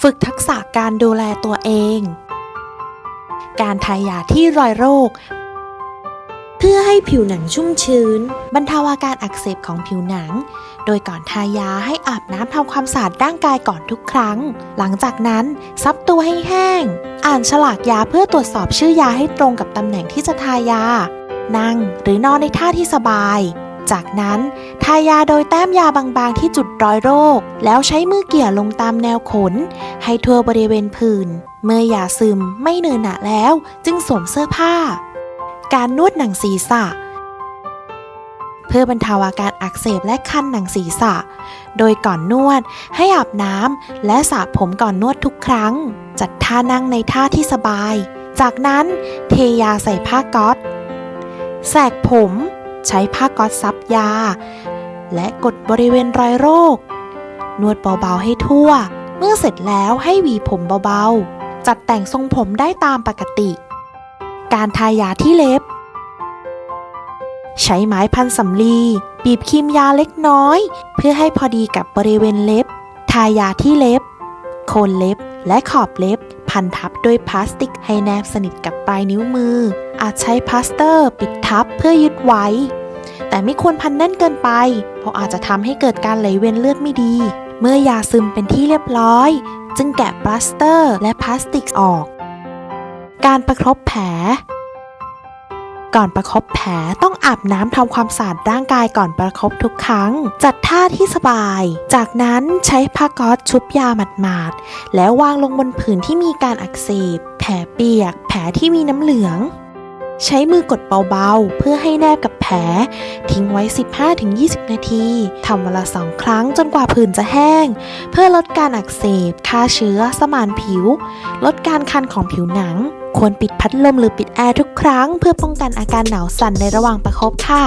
ฝึกทักษะการดูแลตัวเอง การทายาที่รอยโรค เพื่อให้ผิวหนังชุ่มชื้น บรรเทาอาการอักเสบของผิวหนัง โดยก่อนทายาให้อาบน้ำทำความสะอาดร่างกายก่อนทุกครั้ง หลังจากนั้นซับตัวให้แห้ง อ่านฉลากยาเพื่อตรวจสอบชื่อยาให้ตรงกับตำแหน่งที่จะทายา นั่งหรือนอนในท่าที่สบาย จากนั้นทายาโดยแต้มยาบางๆที่จุดรอยโรค แล้วใช้มือเกี่ยลงตามแนวขน ให้ทั่วบริเวณผื่น เมื่อยาซึมไม่เนินหนะแล้วจึงสวมเสื้อผ้า การนวดหนังศีรษะ เพื่อบรรเทาอาการอักเสบและคันหนังศีรษะ โดยก่อนนวดให้อาบน้ำและสระผมก่อนนวดทุกครั้ง จัดท่านั่งในท่าที่สบาย จากนั้นเทยาใส่ผ้าก๊อซแสกผม ใช้ผ้าก๊อซซับยา และกดบริเวณรอยโรค นวดเบาๆให้ทั่ว เมื่อเสร็จแล้วให้หวีผมเบาๆ จัดแต่งทรงผมได้ตามปกติ การทายาที่เล็บ ใช้ไม้พันสำลี บีบครีมยาเล็กน้อย เพื่อให้พอดีกับบริเวณเล็บ ทายาที่เล็บ โคนเล็บและขอบเล็บ พันทับด้วยพลาสติกให้แนบสนิทกับปลายนิ้วมือ อาจใช้พลาสเตอร์ ปิดทับเพื่อยึดไว้ แต่ไม่ควรพันแน่นเกินไป เพราะอาจจะทำให้เกิดการไหลเวียนเลือดไม่ดี เมื่อยาซึมเป็นที่เรียบร้อย จึงแกะพลาสเตอร์และพลาสติกออก การประครบแผล ก่อนประคบแผลต้องอาบน้ำทำความสะอาดร่างกายก่อนประคบทุกครั้ง จัดท่าที่สบาย จากนั้นใช้ผ้าก๊อซชุบยาหมาดๆแล้ววางลงบนผืนที่มีการอักเสบ แผลเปียก แผลที่มีน้ำเหลือง ใช้มือกดเบาๆ เพื่อให้แนบกับแผล ทิ้งไว้ 15-20 นาที ทำวันละสองครั้งจนกว่าผื่นจะแห้ง เพื่อลดการอักเสบฆ่าเชื้อ สมานผิว ลดการคันของผิวหนัง ควรปิดพัดลมหรือปิดแอร์ทุกครั้ง เพื่อป้องกันอาการหนาวสั่นในระหว่างประคบค่ะ